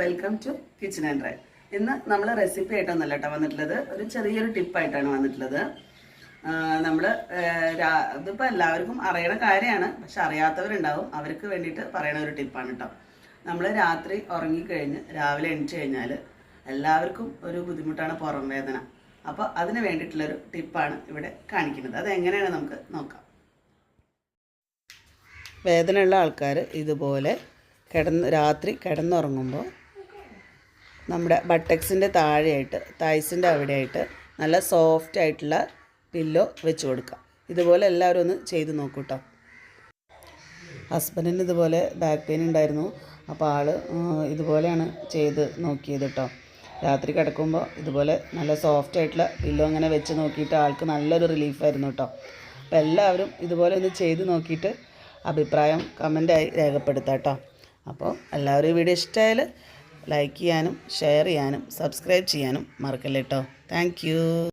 Welcome to kitchen and drive ഇന്ന് നമ്മൾ recipe ആയിട്ടൊന്നല്ല കേട്ടോ വന്നിട്ടുള്ളത്. ഒരു ചെറിയൊരു ടിപ്പായിട്ടാണ് വന്നിട്ടുള്ളത്. നമ്മൾ ഇതിപ്പോൾ എല്ലാവർക്കും അറിയണ കാര്യമാണ്. പക്ഷെ അറിയാത്തവരുണ്ടാവും. അവർക്ക് വേണ്ടിയിട്ട് പറയണ ഒരു ടിപ്പാണ് കേട്ടോ നമ്മൾ രാത്രി ഉറങ്ങിക്കഴിഞ്ഞ് രാവിലെ എണീച്ച് കഴിഞ്ഞാൽ എല്ലാവർക്കും ഒരു ബുദ്ധിമുട്ടാണ് പുറം വേദന അപ്പോൾ അതിന് വേണ്ടിയിട്ടുള്ളൊരു ടിപ്പാണ് ഇവിടെ കാണിക്കുന്നത്. അത് എങ്ങനെയാണ് നമുക്ക് നോക്കാം. വേദനയുള്ള ആൾക്കാർ ഇതുപോലെ കിടന്ന് രാത്രി കിടന്നുറങ്ങുമ്പോൾ നമ്മുടെ ബട്ടക്സിന്റെ താഴെയായിട്ട് തൈസിന്റെ അവിടെയായിട്ട് നല്ല സോഫ്റ്റ് ആയിട്ടുള്ള പില്ലോ വെച്ച് കൊടുക്കുക ഇതുപോലെ എല്ലാവരും ഒന്ന് ചെയ്ത് നോക്കൂ ഹസ്ബൻഡിന് ഇതുപോലെ ബാക്ക് പെയിൻ ഉണ്ടായിരുന്നു. അപ്പോൾ ആൾ ഇതുപോലെയാണ് ചെയ്ത് നോക്കിയത് കേട്ടോ രാത്രി കിടക്കുമ്പോൾ ഇതുപോലെ നല്ല സോഫ്റ്റ് ആയിട്ടുള്ള പില്ലോ അങ്ങനെ വെച്ച് നോക്കിയിട്ട് ആൾക്ക് നല്ലൊരു റിലീഫായിരുന്നു കേട്ടോ അപ്പോൾ എല്ലാവരും ഇതുപോലെ ഒന്ന് ചെയ്ത് നോക്കിയിട്ട് അഭിപ്രായം കമന്റായി രേഖപ്പെടുത്താം കേട്ടോ അപ്പോൾ എല്ലാവരും ഈ വീഡിയോ ഇഷ്ടമായാൽ ലൈക്ക് ചെയ്യാനും ഷെയർ ചെയ്യാനും സബ്സ്ക്രൈബ് ചെയ്യാനും മറക്കല്ലേ കേട്ടോ താങ്ക്